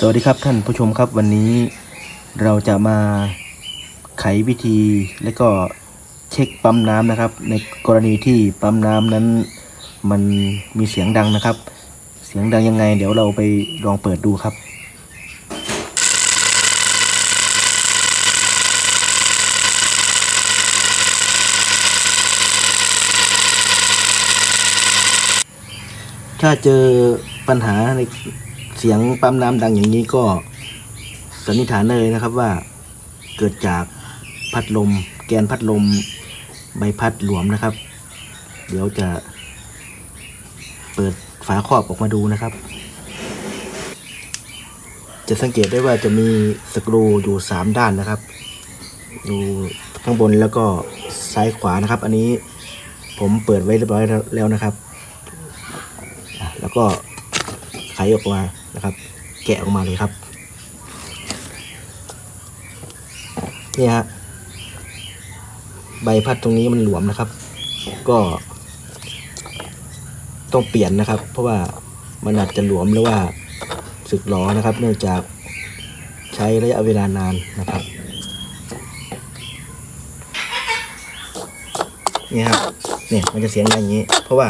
สวัสดีครับท่านผู้ชมครับวันนี้เราจะมาไขวิธีและก็เช็คปั๊มน้ำนะครับ ในกรณีที่ปั๊มน้ำนั้นมันมีเสียงดังนะครับ เสียงดังยังไง เดี๋ยวเราไปลองเปิดดูครับถ้าเจอปัญหาใน เสียงปั๊มน้ำดังอย่างนี้ก็สันนิษฐานเลยนะครับว่าเกิดจากพัดลม แกนพัดลมใบพัดหลวมนะครับ เดี๋ยวจะเปิดฝาครอบออกมาดูนะครับ จะสังเกตได้ว่าจะมีสกรูอยู่สามด้านนะครับ อยู่ข้างบนแล้วก็ซ้ายขวานะครับ อันนี้ผมเปิดไว้เรียบร้อยแล้วนะครับ แล้วก็ไขออกมา นะครับ แกะออกมาเลยครับเนี่ยฮะใบพัดตรงนี้มันหลวมนะครับ ก็ต้องเปลี่ยนนะครับ เพราะว่ามันอาจจะหลวมหรือว่าสึกหรอนะครับ เนื่องจากใช้ระยะเวลานานนะครับนี่ครับเนี่ยมันจะเสียงดังอย่างนี้ เพราะว่า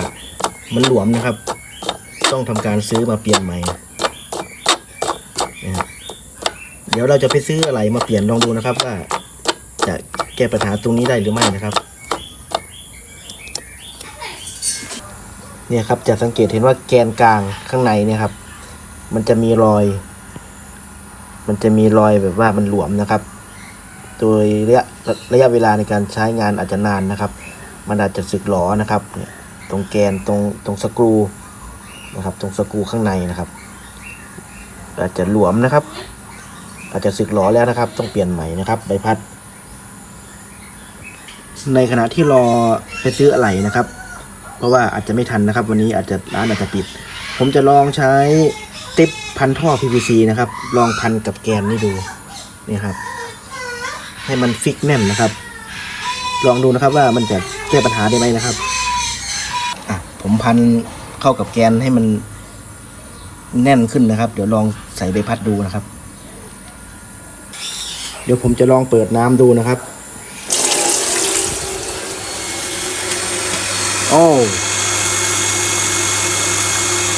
มันหลวมนะครับ ต้องทำการซื้อมาเปลี่ยนใหม่นะครับเดี๋ยวเราจะไปซื้ออะไรมาเปลี่ยนลองดูนะครับ ว่าจะแก้ปัญหาตรงนี้ได้หรือไม่นะครับ เนี่ยครับจะสังเกตเห็นว่าแกนกลางข้างในเนี่ยครับ มันจะมีรอย มันจะมีรอยแบบว่ามันหลวมนะครับ โดยระยะระยะเวลาในการใช้งานอาจจะนานนะครับ มันอาจจะสึกหรอนะครับเนี่ยตรงแกนตรงตรงสกรูนะครับ ตรงสกรูข้างในนะครับ อาจจะหลวมนะครับ อาจจะสึกหรอแล้วนะครับ ต้องเปลี่ยนใหม่นะครับใบพัด ในขณะที่รอไปซื้ออะไหล่นะครับ เพราะว่าอาจจะไม่ทันนะครับ วันนี้อาจจะร้านอาจจะปิด ผมจะลองใช้ติปพันท่อ PVC นะครับ ลองพันกับแกนนี่ดูนี่ครับ ให้มันฟิกแน่นนะครับ ลองดูนะครับว่ามันจะแก้ปัญหาได้ไหมนะครับอะผมพันเข้ากับแกนให้มันแน่นขึ้นนะครับ เดี๋ยวลองใส่ใบพัดดูนะครับ ดี๋ยวผมจะลองเปิดน้ำดูนะครับ โอ้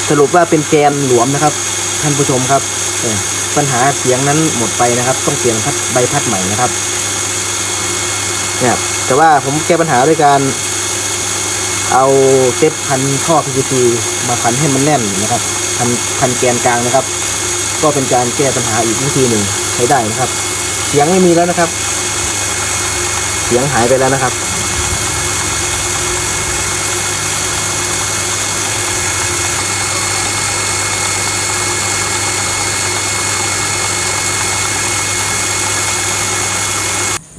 สรุปว่าเป็นแกนหลวมนะครับ ท่านผู้ชมครับเออปัญหาเสียงนั้นหมดไปนะครับ ต้องเปลี่ยนพัดใบพัดใหม่นะครับเนี่ยแต่ว่าผมแก้ปัญหาด้วยการเอาเทปพันท่อ PVC มาพันให้มันแน่นนะครับพันพันแกนกลางนะครับ ก็เป็นการแก้ปัญหาอีกวิธีหนึ่งใช้ได้นะครับ เสียงไม่มีแล้วนะครับ เสียงหายไปแล้วนะครับ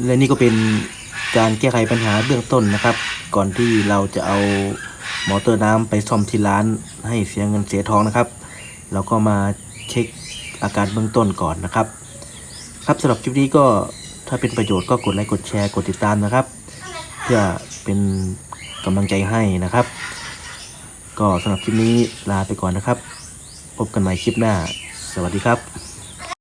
และนี่ก็เป็นการแก้ไขปัญหาเบื้องต้นนะครับ ก่อนที่เราจะเอามอเตอร์น้ำไปซ่อมที่ร้านให้เสียเงินเสียทองนะครับ เราก็มาเช็คอาการเบื้องต้นก่อนนะครับ ครับสำหรับคลิปนี้ก็ถ้าเป็นประโยชน์ก็กดไลค์กดแชร์กดติดตามนะครับ เพื่อเป็นกำลังใจให้นะครับ ก็สำหรับคลิปนี้ลาไปก่อนนะครับ พบกันใหม่คลิปหน้า สวัสดีครับ